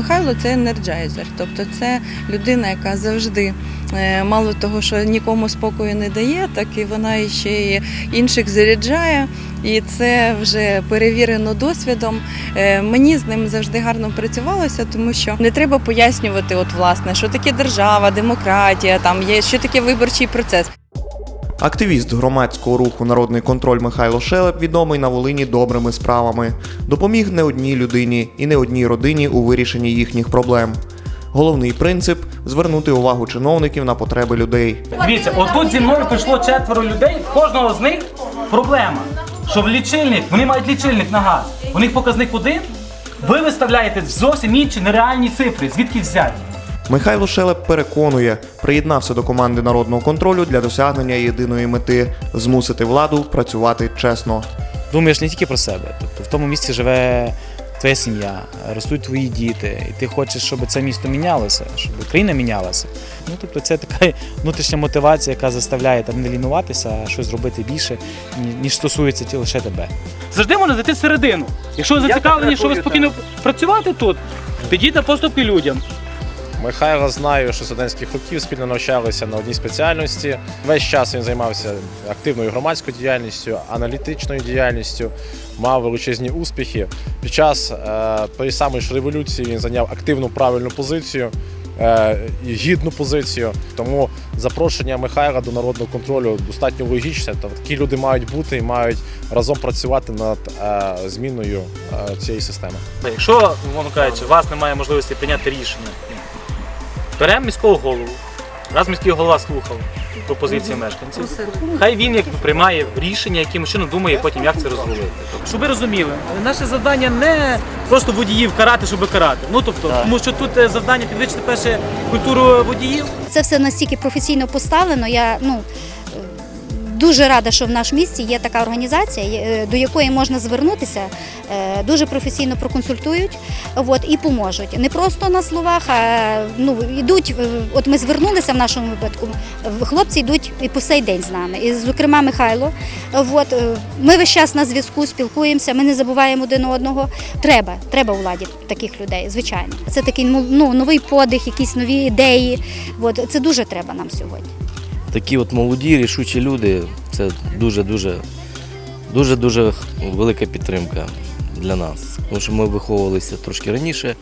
Михайло це енерджайзер, тобто це людина, яка завжди е, мало того, що нікому спокою не дає, так і вона ще й інших заряджає. І це вже перевірено досвідом. Е, Мені з ним завжди гарно працювалося, тому що не треба пояснювати, от власне, що таке держава, демократія, там є що таке виборчий процес. Активіст громадського руху Народний контроль Михайло Шелеп відомий на Волині добрими справами. Допоміг не одній людині і не одній родині у вирішенні їхніх проблем. Головний принцип звернути увагу чиновників на потреби людей. Дивіться, отут зі мною прийшло четверо людей, кожного з них проблема. Що в лічильник, вони мають лічильник на газ. У них показник один, ви виставляєте зовсім інші нереальні цифри, звідки взяті. Михайло Шелеп переконує, приєднався до команди народного контролю для досягнення єдиної мети змусити владу працювати чесно. думаєш не тільки про себе. Тобто в тому місці живе твоя сім'я, ростуть твої діти, і ти хочеш, щоб це місто мінялося, щоб Україна мінялася. Ну тобто це така внутрішня мотивація, яка заставляє там не лінуватися, а щось зробити більше, ніж стосується ті- лише тебе. Завжди можна зайти всередину. Якщо ви зацікавлені, що ви спокійно працювати тут, підіть на поступки людям. Михайла знаю, що студентських років спільно навчалися на одній спеціальності. Весь час він займався активною громадською діяльністю, аналітичною діяльністю, мав величезні успіхи. Під час е, тої самої ж революції він зайняв активну правильну позицію. е, І гідну позицію, тому запрошення Михайла до народного контролю достатньо логічне. Тобто такі люди мають бути і мають разом працювати над е, зміною е, цієї системи. Якщо, умовно кажучи, у вас немає можливості прийняти рішення, беремо міського голову, раз міський голова слухав пропозиції мешканців, хай він як приймає рішення, яким чином думає потім, як це розвалити. Щоб ви розуміли, наше завдання не просто водіїв карати, щоб карати. Ну тобто, тому що тут е, завдання підвищити перше культуру водіїв. Це все настільки професійно поставлено. Я ну дуже рада, що в нашому місті є така організація, до якої можна звернутися, е, дуже професійно проконсультують от, і поможуть. Не просто на словах, а ну йдуть. е, От ми звернулися в нашому випадку. е, Хлопці йдуть і по сей день з нами. І, зокрема, Михайло. От, е, ми весь час на зв'язку спілкуємося, ми не забуваємо один одного. Треба, треба владі таких людей, звичайно. Це такий ну, ну, новий подих, якісь нові ідеї. Це дуже треба нам сьогодні. Такі от молоді, рішучі люди це дуже-дуже дуже-дуже велика підтримка для нас. Тому що ми виховувалися трошки раніше,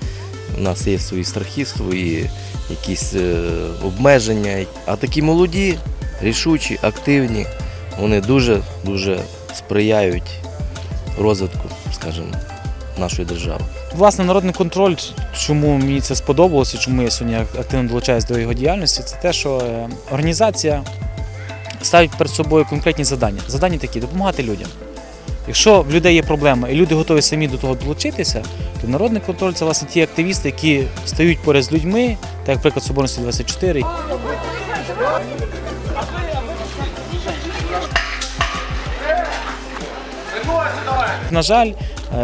у нас є свої страхи, свої якісь е, обмеження. А такі молоді, рішучі, активні, вони дуже-дуже сприяють розвитку, скажімо, нашої держави. Власне, народний контроль, чому мені це сподобалося, чому я сьогодні активно долучаюсь до його діяльності, це те, що е, організація ставить перед собою конкретні завдання. Завдання такі допомагати людям. Якщо в людей є проблема і люди готові самі до того долучитися, то народний контроль це власне ті активісти, які стають поряд з людьми, так як приклад Соборності 24. На жаль,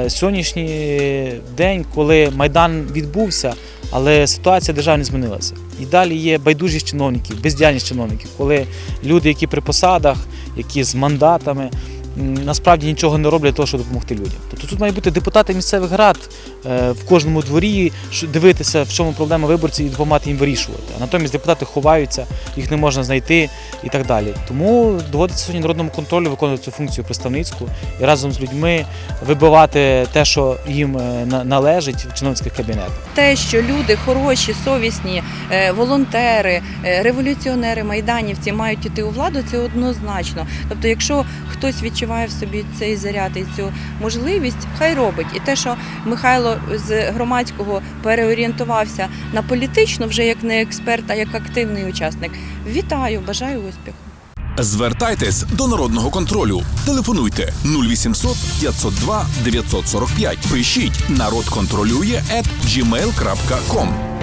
сьогоднішній день, коли Майдан відбувся, але ситуація держави не змінилася. І далі є байдужість чиновників, бездіяльність чиновників, коли люди, які при посадах, які з мандатами, насправді нічого не роблять для того, щоб допомогти людям. Тобто тут мають бути депутати місцевих рад е, в кожному дворі, дивитися, в чому проблема виборців і допомагати їм вирішувати. А натомість депутати ховаються, їх не можна знайти і так далі. Тому доводиться сьогодні народному контролю виконувати цю функцію представницьку і разом з людьми вибивати те, що їм е, на- належить в чиновницьких кабінетах. те, що люди хороші, совісні, е, волонтери, е, революціонери, майданівці мають іти у владу, це однозначно. Тобто, якщо хтось відчуває в собі цей заряд і цю можливість, хай робить. І те, що Михайло з громадського переорієнтувався на політичну, вже як не експерт, а як активний учасник. Вітаю, бажаю успіху. Звертайтесь до народного контролю. Телефонуйте 0800 502 945. Пишіть народ контролює at gmail.com.